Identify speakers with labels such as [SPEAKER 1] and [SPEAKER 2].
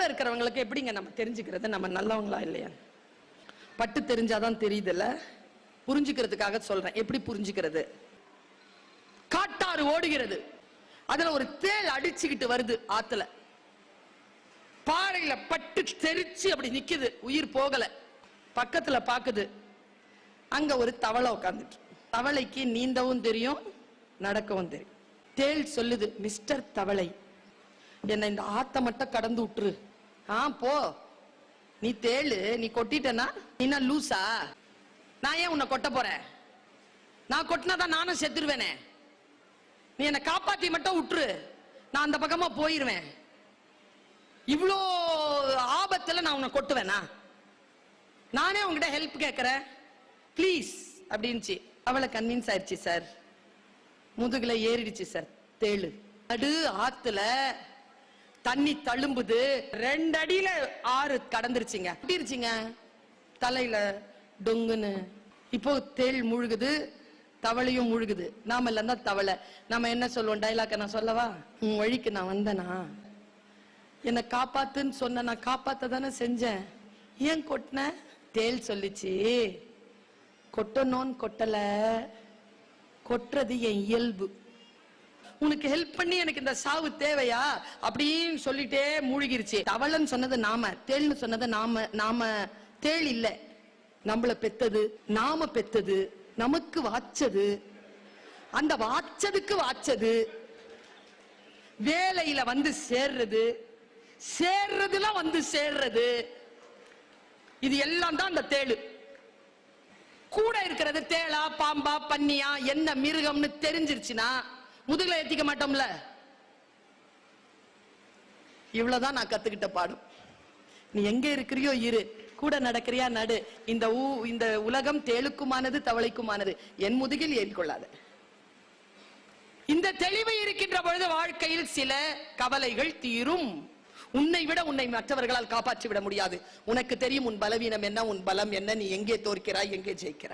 [SPEAKER 1] கூட இருக்கிறவங்களுக்கு எப்படிங்க நம்ம தெரிஞ்சுக்கிறது? நம்ம நல்லவங்களா இல்லையா? பட்டு தெரிஞ்சாதான் தெரியுதுல்ல. புரிஞ்சுக்கிறதுக்காக சொல்றேன். எப்படி புரிஞ்சுக்கிறது? காட்டாறு ஓடுகிறது. அதுல ஒரு தேள் அடிச்சுக்கிட்டு வருது ஆத்துல. பாறையில பட்டு தெரிச்சு அப்படி நிக்குது. உயிர் போகல. பக்கத்துல பாக்குது. அங்க ஒரு தவளை உட்காந்துட்டு தவளைக்கு நீந்தவும் தெரியும் நடக்கவும் தெரியும். தேள் சொல்லுது மிஸ்டர் தவளை என்ன இந்த ஆத்த மட்டும் கடந்து விட்டுரு. ஆ போ. நீ தேளு நீ கொட்டிட்டனா நீ என்ன லூசா. நான் ஏன் உன்னை கொட்ட போறேன்? நான் கொட்டினா தான் நானும் செத்துருவேனே. நீ என்னை காப்பாத்தி மட்டும் விட்டுரு நான் அந்த பக்கமா போயிருவேன். இவ்வளோ ஆபத்தில் நான் உன்னை கொட்டுவேனா? நானே உங்ககிட்ட ஹெல்ப் கேட்குறேன் ப்ளீஸ் அப்படின்ச்சு அவளை கன்வின்ஸ் ஆயிடுச்சு சார் முதுகில் ஏறிடுச்சு சார் தேளு. அடு ஆத்துல தண்ணி தழும்புது. ரெண்டு அடியில ஆறு கடந்துருச்சுங்க. கட்டிருச்சுங்க தலையில டொங்குன்னு. இப்போ தேள் முழுகுது தவளையும் முழுகுது. நாம இல்ல தவளை. நாம என்ன சொல்லுவோம்? டைலாக்க நான் சொல்லவா? உன் வழிக்கு நான் வந்தனா? என்னை காப்பாத்துன்னு சொன்ன நான் காப்பாத்த தானே செஞ்சேன். ஏன் கொட்டின? தேல் சொல்லிச்சு. கொட்டணும்னு கொட்டல. கொட்டுறது என் இயல்பு. உனக்கு ஹெல்ப் பண்ணி எனக்கு இந்த சாவு தேவையா? அப்படின்னு சொல்லிட்டே மூழ்கிருச்சு. தவளன்னு சொன்னது நாம தேள்னு சொன்னது நாம நாம தேள் இல்ல. நம்மள பெத்தது நாம பெத்தது நமக்கு வாச்சது. அந்த வாச்சதுக்கு வாச்சது. வேலையில வந்து சேர்றது சேர்றதுல வந்து சேர்றது. இது எல்லாம் தான் அந்த தேழு கூட இருக்கிறது தேளா பாம்பா பன்னியா என்ன மிருகம்னு தெரிஞ்சிருச்சுன்னா முதுகுல ஏத்திக்க மாட்டோம்ல? இவ்வளவுதான் நான் கத்துக்கிட்ட பாடம். நீ எங்க இருக்கிறியோ இரு. கூட நடக்கிறியா நடு. இந்த ஊ இந்த உலகம் தேளுக்குமானது தவளைக்குமானது. என் முதுகில் ஏறிக்கொள்ளாத. இந்த தெளிவு இருக்கின்ற பொழுது வாழ்க்கையில் சில கவலைகள் தீரும். உன்னை விட உன்னை மற்றவர்களால் காப்பாற்றி விட முடியாது. உனக்கு தெரியும் உன் பலவீனம் என்ன உன் பலம் என்ன நீ எங்கே தோற்கிறாய் எங்கே ஜெயிக்கிறாய்.